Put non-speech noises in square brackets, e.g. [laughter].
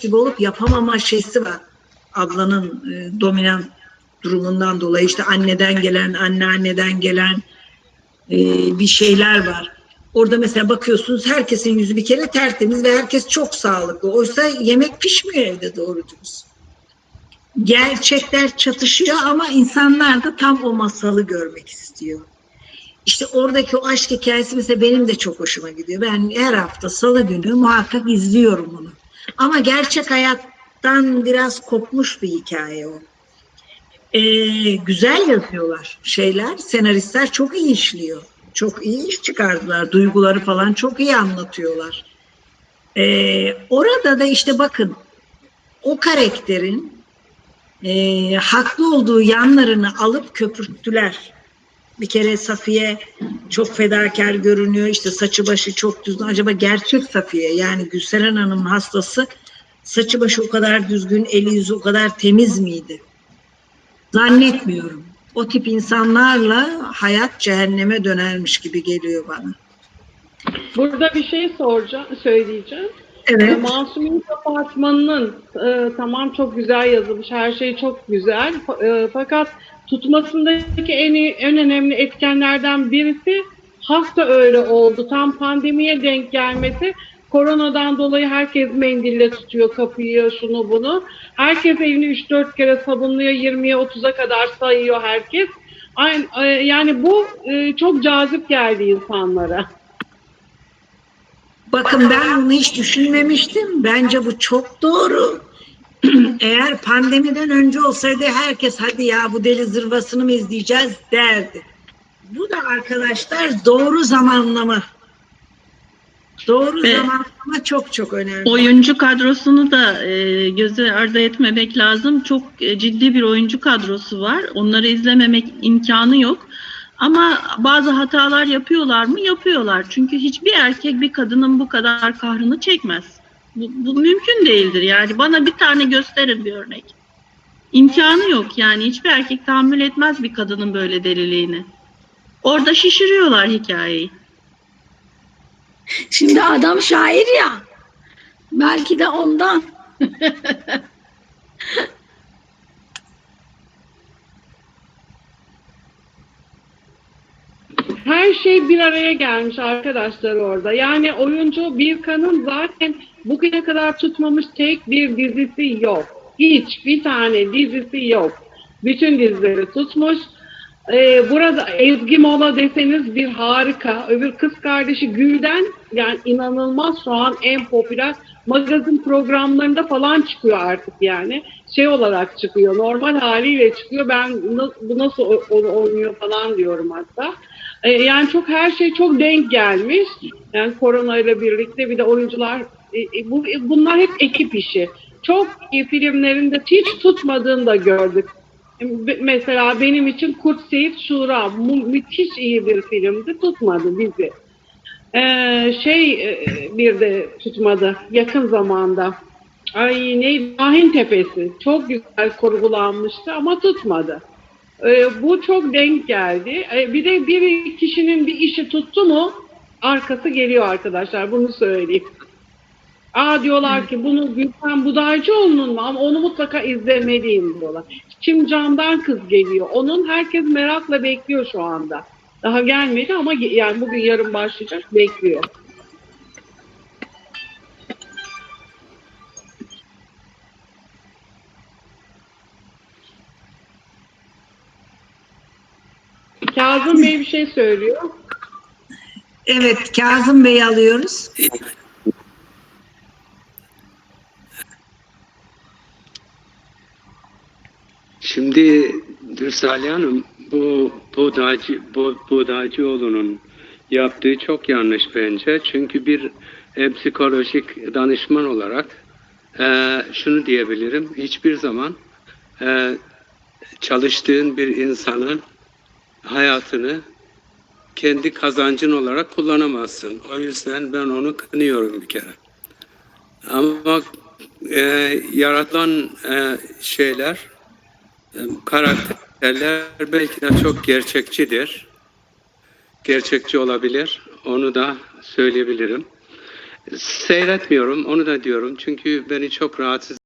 gibi olup yapamama şeysi var. Ablanın e, dominant durumundan dolayı işte anneden gelen, anneanneden gelen e, bir şeyler var. Orada mesela bakıyorsunuz herkesin yüzü bir kere tertemiz ve herkes çok sağlıklı. Oysa yemek pişmiyor evde doğru dürüst. Gerçekler çatışıyor ama insanlar da tam o masalı görmek istiyor. İşte oradaki o aşk hikayesi mesela benim de çok hoşuma gidiyor. Ben her hafta salı günü muhakkak izliyorum bunu. Ama gerçek hayattan biraz kopmuş bir hikaye o. Ee, güzel yazıyorlar şeyler. Senaristler çok iyi işliyor. Çok iyi iş çıkardılar. Duyguları falan çok iyi anlatıyorlar. Ee, orada da işte bakın o karakterin e, haklı olduğu yanlarını alıp köpürttüler. Bir kere Safiye çok fedakar görünüyor. İşte saçı başı çok düzgün. Acaba gerçek Safiye yani Gülseren Hanım'ın hastası saçı başı o kadar düzgün, eli yüzü o kadar temiz miydi? Zannetmiyorum. O tip insanlarla hayat cehenneme dönermiş gibi geliyor bana. Burada bir şey soracağım, söyleyeceğim. Evet. Masumi'nin apartmanının e, tamam çok güzel yazılmış, her şey çok güzel. E, fakat tutmasındaki en, iyi- en önemli etkenlerden birisi hasta öyle oldu. Tam pandemiye denk gelmesi. Koronadan dolayı herkes mendille tutuyor kapıyı, şunu bunu. Herkes evini 3-4 kere sabunluyor, 20'ye 30'a kadar sayıyor herkes. E, yani bu e, çok cazip geldi insanlara. Bakın ben bunu hiç düşünmemiştim. Bence bu çok doğru. [clears throat] Eğer pandemiden önce olsaydı herkes hadi ya bu deli zırvasını mı izleyeceğiz derdi. Bu da arkadaşlar doğru zamanlama. Doğru Ve- zamanlama çok çok önemli. Oyuncu kadrosunu da e, göze ardı etmemek lazım. Çok e, ciddi bir oyuncu kadrosu var. Onları izlememek imkanı yok. Ama bazı hatalar yapıyorlar mı? Yapıyorlar. Çünkü hiçbir erkek bir kadının bu kadar kahrını çekmez. Bu, bu mümkün değildir. Yani bana bir tane gösterin bir örnek. İmkanı yok yani. Hiçbir erkek tahammül etmez bir kadının böyle deliliğini. Orada şişiriyorlar hikayeyi. Şimdi adam şair ya. Belki de ondan. [laughs] Her şey bir araya gelmiş arkadaşlar orada. Yani oyuncu Birkan'ın zaten bugüne kadar tutmamış tek bir dizisi yok. Hiç bir tane dizisi yok. Bütün dizileri tutmuş. Ee, burada Ezgi Mola deseniz bir harika. Öbür kız kardeşi Gülden yani inanılmaz şu an en popüler magazin programlarında falan çıkıyor artık yani. Şey olarak çıkıyor. Normal haliyle çıkıyor. Ben bu nasıl o- o- oynuyor falan diyorum hatta. E, yani çok her şey çok denk gelmiş. Yani korona ile birlikte bir de oyuncular e, e, bu e, bunlar hep ekip işi. Çok filmlerinde hiç tutmadığını da gördük. Mesela benim için Kurt Seyit Şura mu- müthiş iyi bir filmdi. Tutmadı bizi. Ee, şey e, bir de tutmadı yakın zamanda. Ay ne Ahin Tepesi. Çok güzel kurgulanmıştı ama tutmadı. Ee, bu çok denk geldi. Ee, bir de bir kişinin bir işi tuttu mu arkası geliyor arkadaşlar. Bunu söyleyeyim. Aa diyorlar ki bunu Gülten Budaycıoğlu'nun mu? Ama onu mutlaka izlemeliyim diyorlar. Şimdi Candan kız geliyor. Onun herkes merakla bekliyor şu anda. Daha gelmedi ama yani bugün yarın başlayacak bekliyor. Kazım Bey bir şey söylüyor. Evet Kazım Bey'i alıyoruz. Şimdi Salih Hanım bu Buğdacı, bu, Buğdacıoğlu'nun yaptığı çok yanlış bence. Çünkü bir e, psikolojik danışman olarak e, şunu diyebilirim. Hiçbir zaman e, çalıştığın bir insanın hayatını kendi kazancın olarak kullanamazsın. O yüzden ben onu kınıyorum bir kere. Ama e, yaratılan e, şeyler karakterler belki de çok gerçekçidir. Gerçekçi olabilir. Onu da söyleyebilirim. Seyretmiyorum, onu da diyorum. Çünkü beni çok rahatsız